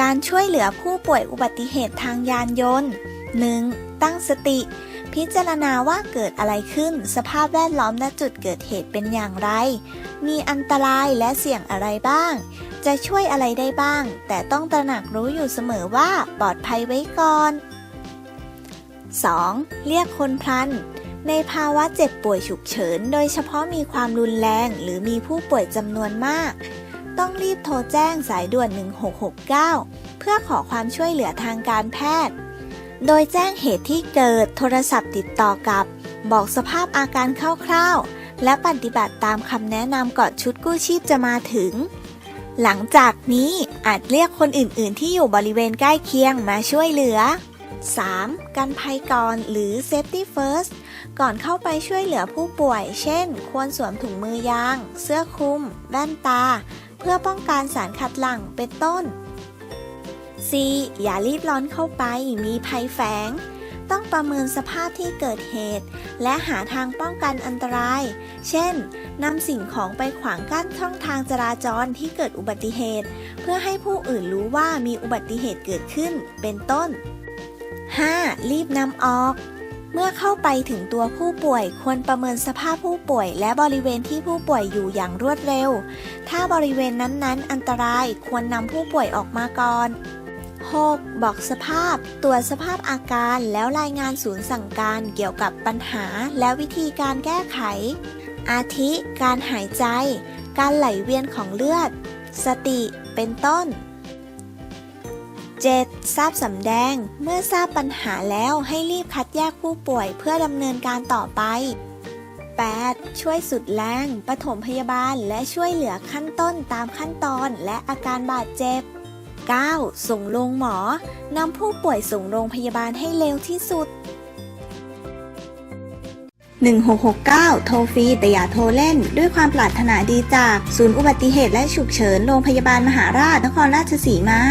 การช่วยเหลือผู้ป่วยอุบัติเหตุทางยานยนต์ 1. ตั้งสติ พิจารณาว่าเกิดอะไรขึ้น สภาพแวดล้อมณจุดเกิดเหตุเป็นอย่างไร มีอันตรายและเสี่ยงอะไรบ้าง จะช่วยอะไรได้บ้าง แต่ต้องตระหนักรู้อยู่เสมอว่าปลอดภัยไว้ก่อน 2. เรียกคนพลัน ในภาวะเจ็บป่วยฉุกเฉิน โดยเฉพาะมีความรุนแรงหรือมีผู้ป่วยจำนวนมาก ต้องรีบโทรแจ้งสายด่วน 1669 เพื่อขอความช่วยเหลือทางการแพทย์ โดยแจ้งเหตุที่เกิดโทรศัพท์ติดต่อกับ บอกสภาพอาการคร่าวๆ และปฏิบัติตามคำแนะนำก่อนชุดกู้ชีพจะมาถึง หลังจากนี้อาจเรียกคนอื่นๆ ที่อยู่บริเวณใกล้เคียงมาช่วยเหลือ 3. กันภัยก่อนหรือ safety first ก่อนเข้าไปช่วยเหลือผู้ป่วย เช่น ควรสวมถุงมือยาง เสื้อคลุม แว่นตา พื่อป้องกันสารขัดหลั่งเป็นต้น C อย่ารีบร้อนเข้าไปมีภัยแฝง ต้องประเมินสภาพที่เกิดเหตุ และหาทางป้องกันอันตราย เช่นนำสิ่งของไปขวางกั้นช่องทางจราจรที่เกิดอุบัติเหตุ เพื่อให้ผู้อื่นรู้ว่ามีอุบัติเหตุเกิดขึ้น เป็นต้น 5. รีบนำออก เมื่อเข้าไปถึงตัวผู้ป่วยควรประเมินสภาพผู้ป่วย และบริเวณที่ผู้ป่วยอยู่อย่างรวดเร็ว ถ้าบริเวณนั้นๆ อันตรายควรนำผู้ป่วยออกมาก่อน 6. บอกสภาพ ตรวจสภาพอาการแล้วรายงานศูนย์สั่งการเกี่ยวกับปัญหาและวิธีการแก้ไข อาทิ การหายใจ การไหลเวียนของเลือด สติ เป็นต้น 7. ทราบสำแดง เมื่อทราบปัญหาแล้วให้รีบคัดแยกผู้ป่วยเพื่อดำเนินการต่อไป 8. ช่วยสุดแรงปฐมพยาบาลและช่วยเหลือขั้นต้นตามขั้นตอนและอาการบาดเจ็บ 9. ส่งโรงหมอนำผู้ป่วยส่งโรงพยาบาลให้เร็วที่สุด 1669 โทรฟรีแต่อย่าโทรเล่น ด้วยความปรารถนาดีจาก ศูนย์อุบัติเหตุและฉุกเฉิน โรงพยาบาลมหาราชนครราชสีมา